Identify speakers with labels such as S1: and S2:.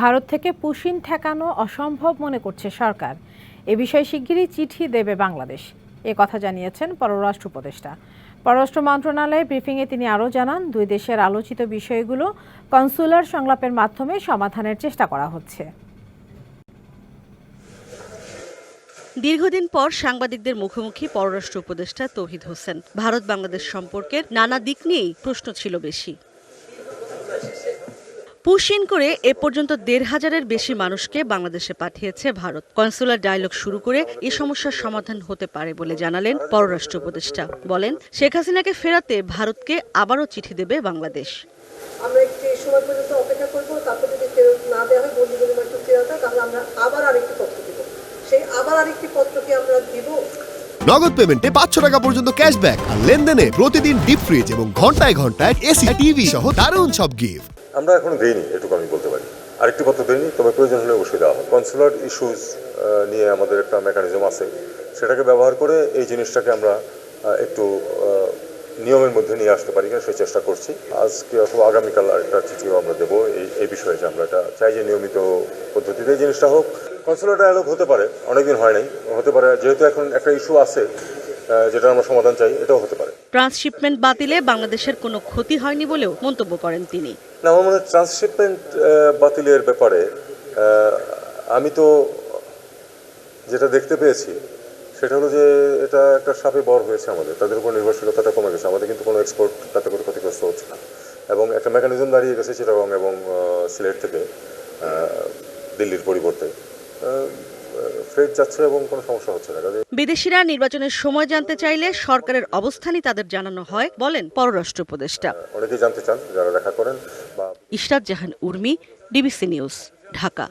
S1: ভারত থেকে পুশিন ঠেকানো অসম্ভব মনে করছে সরকার। এ বিষয়ে শিগগিরই চিঠি দেবে বাংলাদেশ। এ কথা জানিয়েছেন পররাষ্ট্র উপদেষ্টা। পররাষ্ট্র মন্ত্রণালয়ে ব্রিফিংয়ে তিনি আরও জানান, দুই দেশের আলোচিত বিষয়গুলো কনসুলার সংলাপের মাধ্যমে সমাধানের চেষ্টা করা হচ্ছে।
S2: দীর্ঘদিন পর সাংবাদিকদের মুখোমুখি পররাষ্ট্র উপদেষ্টা তৌহিদ হোসেন। ভারত বাংলাদেশ সম্পর্কের নানা দিক নিয়েই প্রশ্ন ছিল বেশি। পুশিন করে এ পর্যন্ত দেড় হাজারের বেশি মানুষকে বাংলাদেশে পাঠিয়েছে ভারত। কনসুলার ডায়ালগ শুরু করে এ সমস্যার সমাধান হতে পারে বলে জানালেন পররাষ্ট্র উপদেষ্টা। বলেন শেখ হাসিনাকে ফেরাতে ভারতকে আবারও চিঠি দেবে বাংলাদেশ।
S3: আমরা একটি সময় পর্যন্ত অপেক্ষা করব তারপর যদি ফেরত না দেওয়া হয় বন্ধু বিনিময় চুক্তি না হয় তাহলে আমরা আবার আরেকটি পত্র দিব। সেই আবার আরেকটি পত্র কি আমরা দিব।
S4: নগদ পেমেন্টে পাঁচশো টাকা পর্যন্ত ক্যাশব্যাক আর লেনদেনে প্রতিদিন ডিপ ফ্রিজ এবং ঘন্টায় ঘন্টায় এসি টিভি সহ দারুণ সব গিফট
S5: আমরা এখনও দেইনি, এটুকু আমি বলতে পারি। আরেকটি পত্র দেইনি তবে প্রয়োজন হলে অবশ্যই দেওয়া হবে। কনসুলার ইস্যুজ নিয়ে আমাদের একটা মেকানিজম আছে। সেটাকে ব্যবহার করে এই জিনিসটাকে আমরা একটু নিয়মের মধ্যে নিয়ে আসতে পারি কিনা সেই চেষ্টা করছি। আজকে অথবা আগামীকাল আরেকটা চিঠিও আমরা দেবো। এই এই বিষয়ে যে আমরা এটা চাই যে নিয়মিত পদ্ধতিতে এই জিনিসটা হোক। কনসুলার ডায়ালগ হতে পারে, অনেকদিন হয় নাই। হতে পারে, যেহেতু এখন একটা ইস্যু আছে যেটা আমরা সমাধান চাই, এটাও হতে পারে।
S2: ট্রান্সশিপমেন্ট বাতিলে বাংলাদেশের কোনো ক্ষতি হয়নি বলেও মন্তব্য করেন তিনি।
S5: না, আমার মনে হয় ট্রান্সশিপমেন্ট বাতিলের ব্যাপারে আমি তো যেটা দেখতে পেয়েছি, সেটা হলো যে এটা একটা সাপে বর হয়েছে আমাদের। তাদের উপর নির্ভরশীলতাটা কমে গেছে। আমাদের কিন্তু কোনো এক্সপোর্ট তাতে করে ক্ষতিগ্রস্ত হচ্ছে না। এবং একটা মেকানিজম দাঁড়িয়ে গেছে চিটাগং এবং সিলেট থেকে দিল্লির পরিবর্তে। যাচ্ছে এবং কোনো সমস্যা হচ্ছে না।
S2: বিদেশিরা নির্বাচনের সময় জানতে চাইলে সরকারের অবস্থানই তাদের জানানো হয় বলেন পররাষ্ট্র উপদেষ্টা।
S5: জানতে চান যারা দেখা করেন
S2: ইশরাত জাহান উর্মি ডিবিসি নিউজ ঢাকা।